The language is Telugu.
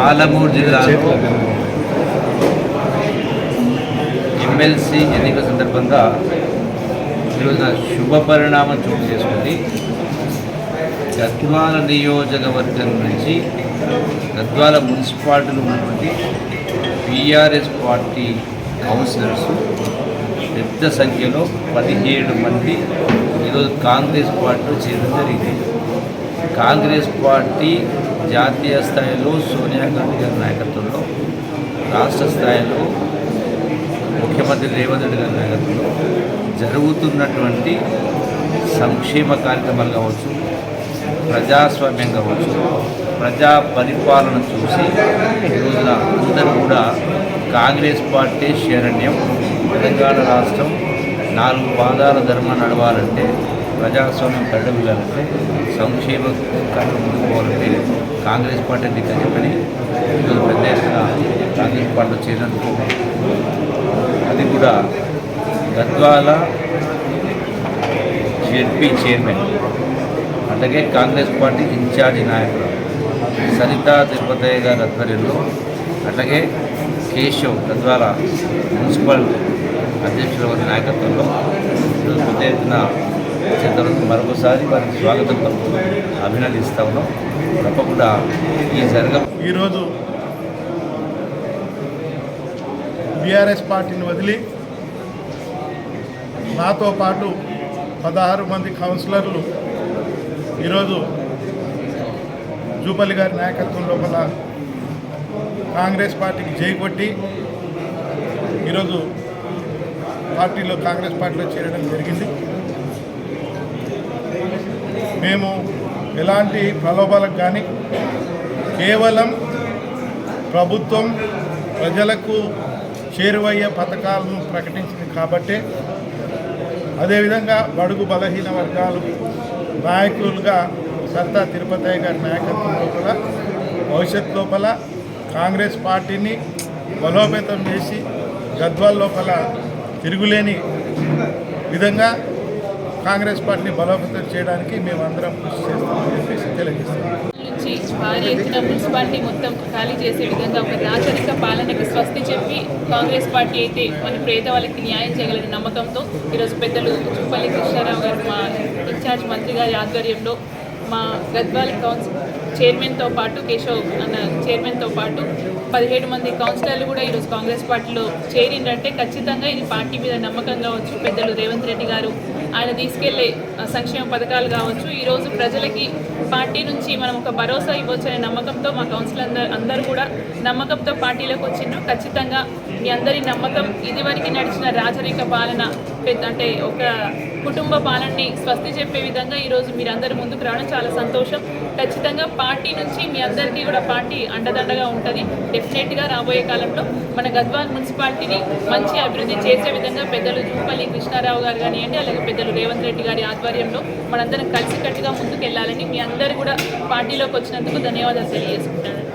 పాలమూరు జిల్లాలో ఎమ్మెల్సీ ఎన్నికల సందర్భంగా ఈరోజున శుభ పరిణామం చోటు చేసుకుంది. గద్వాల నియోజకవర్గం నుంచి గద్వాల మున్సిపాలిటీలో ఉన్నటువంటి బీఆర్ఎస్ పార్టీ కౌన్సిలర్స్ పెద్ద సంఖ్యలో పదిహేడు మంది ఈరోజు కాంగ్రెస్ పార్టీలో చేరడం జరిగింది. కాంగ్రెస్ పార్టీ జాతీయ స్థాయిలో సోనియా గాంధీ గారి నాయకత్వంలో రాష్ట్ర స్థాయిలో ముఖ్యమంత్రి రేవంత్ రెడ్డి గారి నాయకత్వంలో జరుగుతున్నటువంటి సంక్షేమ కార్యక్రమాలు కావచ్చు ప్రజాస్వామ్యం కావచ్చు ప్రజా పరిపాలన చూసి ఈరోజున అందరూ కూడా కాంగ్రెస్ పార్టీ శరణ్యం తెలంగాణ రాష్ట్రం నాలుగు పాదాల ధర్మం నడవాలంటే ప్రజాస్వామ్యం కడవిల్లాలంటే సంక్షేమ కార్యక్రమం పోవాలంటే కాంగ్రెస్ పార్టీ దిక్క చెప్పని ఈరోజు పెద్ద ఎత్తున కాంగ్రెస్ పార్టీలో చేరినందుకు అది కూడా గద్వాల జెడ్పీ చైర్మన్ అలాగే కాంగ్రెస్ పార్టీ ఇన్ఛార్జి నాయకులు సరితా తిరుపతయ్య గారి ఆధ్వర్యంలో అట్లాగే కేశవ్ గద్వాల మున్సిపల్ అధ్యక్షుల వారి నాయకత్వంలో పెద్ద ఎత్తున చిత్రకు మరొకసారి వారికి స్వాగతం అభినందిస్తా ఉన్నాం. తప్పకుండా ఈ జరగ ఈరోజు బీఆర్ఎస్ పార్టీని వదిలి నాతో పాటు పదహారు మంది కౌన్సిలర్లు ఈరోజు జూపల్లి గారి నాయకత్వం లోపల కాంగ్రెస్ పార్టీకి జై కొట్టి ఈరోజు పార్టీలో కాంగ్రెస్ పార్టీలో చేరడం జరిగింది. మేము ఎలాంటి ప్రలోభాలకు కానీ కేవలం ప్రభుత్వం ప్రజలకు చేరువయ్యే పథకాలను ప్రకటించింది కాబట్టే అదేవిధంగా బడుగు బలహీన వర్గాలు నాయకులుగా సత్తా తిరుపతి గారి నాయకత్వం లోపల భవిష్యత్ లోపల కాంగ్రెస్ పార్టీని బలోపేతం చేసి గద్వాల్ లోపల తిరుగులేని విధంగా కాంగ్రెస్ పార్టీని బలోపేతం చేయడానికి మేమందరం కృషి చేస్తామని చెప్పేసి తెలియజేస్తాం. భారీ ఎత్తున మున్సిపాలిటీ మొత్తం ఖాళీ చేసే విధంగా ఒక రాచరిక పాలనకి స్వస్తి చెప్పి కాంగ్రెస్ పార్టీ అయితే మన పేదవాళ్ళకి న్యాయం చేయగలిగిన నమ్మకంతో ఈరోజు పెద్దలు చుప్పల్లి కృష్ణారావు గారు మా ఇన్ఛార్జ్ మంత్రి గారి ఆధ్వర్యంలో మా గద్వాల కౌన్సిల్ చైర్మన్తో పాటు కేశవ్ అన్న చైర్మన్తో పాటు పదిహేడు మంది కౌన్సిలర్లు కూడా ఈరోజు కాంగ్రెస్ పార్టీలో చేరిందంటే ఖచ్చితంగా ఇది పార్టీ మీద నమ్మకంగా వచ్చు. పెద్దలు రేవంత్ రెడ్డి గారు ఆయన తీసుకెళ్ళే సంక్షేమ పథకాలు కావచ్చు. ఈరోజు ప్రజలకి పార్టీ నుంచి మనం ఒక భరోసా ఇవ్వచ్చు అనే నమ్మకంతో మా కౌన్సిలర్ అందరు అందరూ కూడా నమ్మకంతో పార్టీలోకి వచ్చిండ్రు. ఖచ్చితంగా మీ అందరి నమ్మకం ఇదివరకు నడిచిన రాజరిక పాలన పెద్ద అంటే ఒక కుటుంబ పాలనని స్వస్తి చెప్పే విధంగా ఈరోజు మీరందరూ ముందుకు రావడం చాలా సంతోషం. ఖచ్చితంగా పార్టీ నుంచి మీ అందరికీ కూడా పార్టీ అండదండగా ఉంటుంది. డెఫినెట్గా రాబోయే కాలంలో మన గద్వాల్ మున్సిపాలిటీని మంచి అభివృద్ధి చేసే విధంగా పెద్దలు జూపల్లి కృష్ణారావు గారు కానివ్వండి అలాగే పెద్దలు రేవంత్ రెడ్డి గారి ఆధ్వర్యంలో మనందరం కలిసికట్టుగా ముందుకు వెళ్ళాలని మీ అందరూ కూడా పార్టీలోకి వచ్చినందుకు ధన్యవాదాలు తెలియజేసుకుంటాను